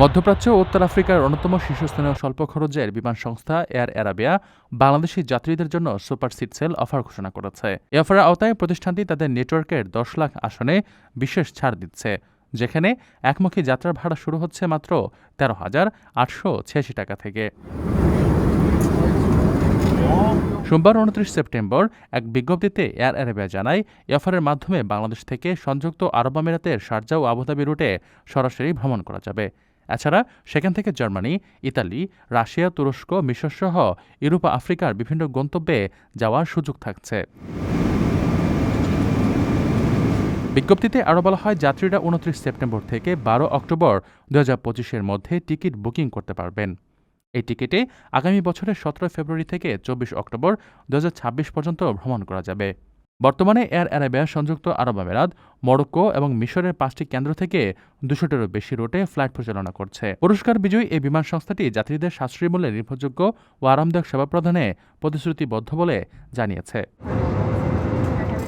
মধ্যপ্রাচ্য ও উত্তর আফ্রিকার অন্যতম শীর্ষস্থানীয় স্বল্প খরচের বিমান সংস্থা এয়ার অ্যারাবিয়া বাংলাদেশি যাত্রীদের জন্য সুপার সিট সেল অফার ঘোষণা করেছে। এ অফারের আওতায় প্রতিষ্ঠানটি তাদের নেটওয়ার্কের দশ লাখ আসনে বিশেষ ছাড় দিচ্ছে, যেখানে একমুখী যাত্রার ভাড়া শুরু হচ্ছে মাত্র তেরো হাজার আটশো ছিয়াশি টাকা থেকে। সোমবার উনত্রিশ সেপ্টেম্বর এক বিজ্ঞপ্তিতে এয়ার অ্যারাবিয়া জানায় অফারের মাধ্যমে বাংলাদেশ থেকে সংযুক্ত আরব আমিরাতের শারজা ও আবুধাবি রুটে সরাসরি ভ্রমণ করা যাবে। এছাড়া সেখান থেকে জার্মানি, ইতালি, রাশিয়া, তুরস্ক মিশরসহ ইউরোপ, আফ্রিকার বিভিন্ন গন্তব্যে যাওয়ার সুযোগ থাকছে। বিজ্ঞপ্তিতে আরও বলা হয়, যাত্রীরা উনত্রিশ সেপ্টেম্বর থেকে বারো অক্টোবর দু হাজার পঁচিশের মধ্যে টিকিট বুকিং করতে পারবেন। এই টিকিটে আগামী বছরের সতেরো ফেব্রুয়ারি থেকে চব্বিশ অক্টোবর দু হাজার ছাব্বিশ পর্যন্ত ভ্রমণ করা যাবে। বর্তমানে এয়ার অ্যারাবিয়া সংযুক্ত আরব আমিরাত, মরক্কো এবং মিশরের পাঁচটি কেন্দ্র থেকে দুশোটিরও বেশি রুটে ফ্লাইট পরিচালনা করছে। পুরস্কার বিজয়ী এই বিমান সংস্থাটি যাত্রীদের সাশ্রয়ী মূল্যে নির্ভরযোগ্য ও আরামদায়ক সেবা প্রদানে প্রতিশ্রুতিবদ্ধ বলে জানিয়েছে।